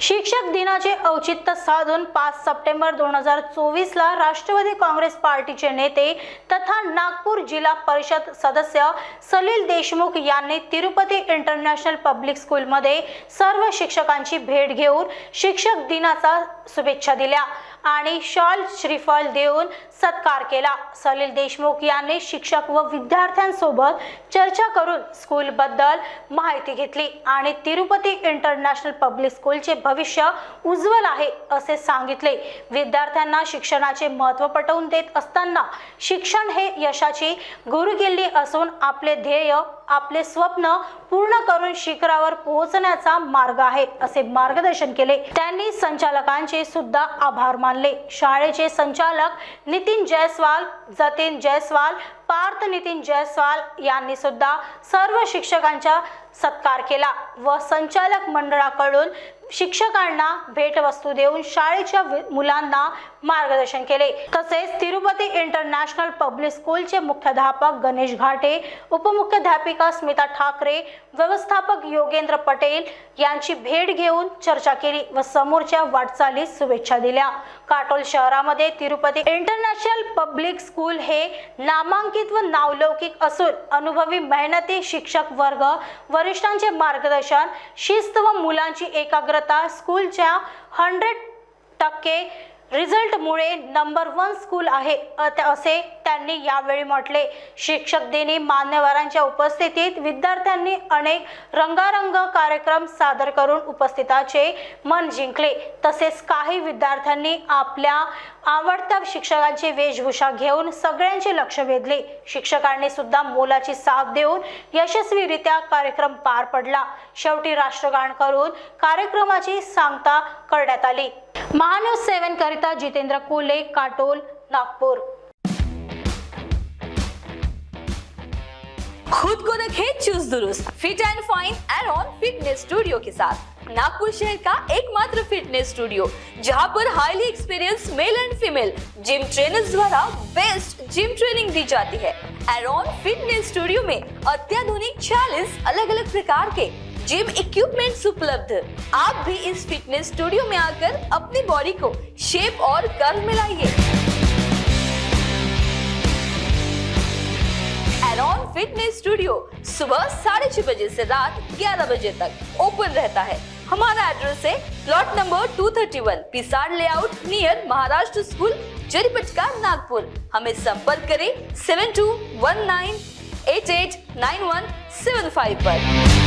शिक्षक दिनाचे औचित्य साधून पाच सप्टेंबर दोन हजार चोवीस ला राष्ट्रवादी काँग्रेस पार्टीचे नेते तथा नागपूर जिल्हा परिषद सदस्य सलील देशमुख यांनी तिरुपती इंटरनॅशनल पब्लिक स्कूलमध्ये सर्व शिक्षकांची भेट घेऊन शिक्षक दिनाचा शुभेच्छा दिल्या आणि शॉल श्रीफळ देऊन सत्कार केला. सलील देशमुख यांनी शिक्षक व विद्यार्थ्यांसोबत चर्चा करून स्कूलबद्दल माहिती घेतली आणि तिरुपती इंटरनॅशनल पब्लिक स्कूलचे भविष्य उज्ज्वल आहे असे सांगितले. विद्यार्थ्यांना शिक्षणाचे महत्त्व पटवून देत असताना शिक्षण हे यशाची गुरुकिल्ली असून आपले ध्येय आपले स्वप्न पूर्ण करून शिखरावर पोहोचण्याचा मार्ग आहे असे मार्गदर्शन केले. त्यांनी संचालकांचे सुद्धा आभार मानले. शाळेचे संचालक नितीन जयस्वाल जतीन जयस्वाल पार्थ नितीन जयस्वाल यांनी सुद्धा सर्व शिक्षकांचा सत्कार केला व संचालक मंडळाकडून शिक्षकांना भेटवस्तू देऊन शाळेच्या मुलांना मार्गदर्शन केले. तसेच तिरुपती इंटरनॅशनल पब्लिक स्कूलचे मुख्याध्यापक गणेश घाटे उपमुख्याध्यापिका स्मिता ठाकरे व्यवस्थापक योगेंद्र पटेल यांची भेट घेऊन चर्चा केली व समोरच्या वाटचालीस शुभेच्छा दिल्या. काटोल शहरामध्ये तिरुपती इंटरनॅशनल पब्लिक स्कूल हे नामांकित व नावलौकिक असून अनुभवी मेहनती शिक्षक वर्ग वरिष्ठांचे मार्गदर्शन शिस्त व मुलांची एकाग्र एकाग्रता स्कूलच्या हंड्रेड टक्के रिझल्टमुळे नंबर वन स्कूल आहे असे त्यांनी यावेळी म्हटले. शिक्षक दिनी मान्यवरांच्या उपस्थितीत विद्यार्थ्यांनी अनेक रंगारंग कार्यक्रम सादर करून उपस्थिताचे मन जिंकले. तसेच काही विद्यार्थ्यांनी आपल्या आवडत्या शिक्षकांची वेशभूषा घेऊन सगळ्यांचे लक्ष वेधले. शिक्षकांनी सुद्धा मोलाची साथ देऊन यशस्वीरित्या कार्यक्रम पार पडला. शेवटी राष्ट्रगान करून कार्यक्रमाची सांगता करण्यात आली. महान्यूज सेवन करीत जितेंद्र कोले, काटोल, नागपूर। खुद को रखे चुस्त दुरुस्त fit and fine and on fitness studio के साथ। नागपुर शहर का एकमात्र फिटनेस स्टूडियो जहाँ पर highly experience male and female gym trainers द्वारा बेस्ट जिम ट्रेनिंग दी जाती है। एरॉन फिटनेस स्टूडियो में अत्याधुनिक 40 अलग अलग प्रकार के जिम इक्विपमेंट्स उपलब्ध आप भी इस फिटनेस स्टूडियो में आकर अपनी बॉडी को शेप और कर्व में लाइए। एरॉन फिटनेस स्टूडियो सुबह साढ़े छह बजे से रात ग्यारह बजे तक ओपन रहता है। हमारा एड्रेस है plot number 231 Pisad layout near Maharashtra school Jaripatka Nagpur हमें संपर्क करें seven two one nine eight eight nine one seven five पर।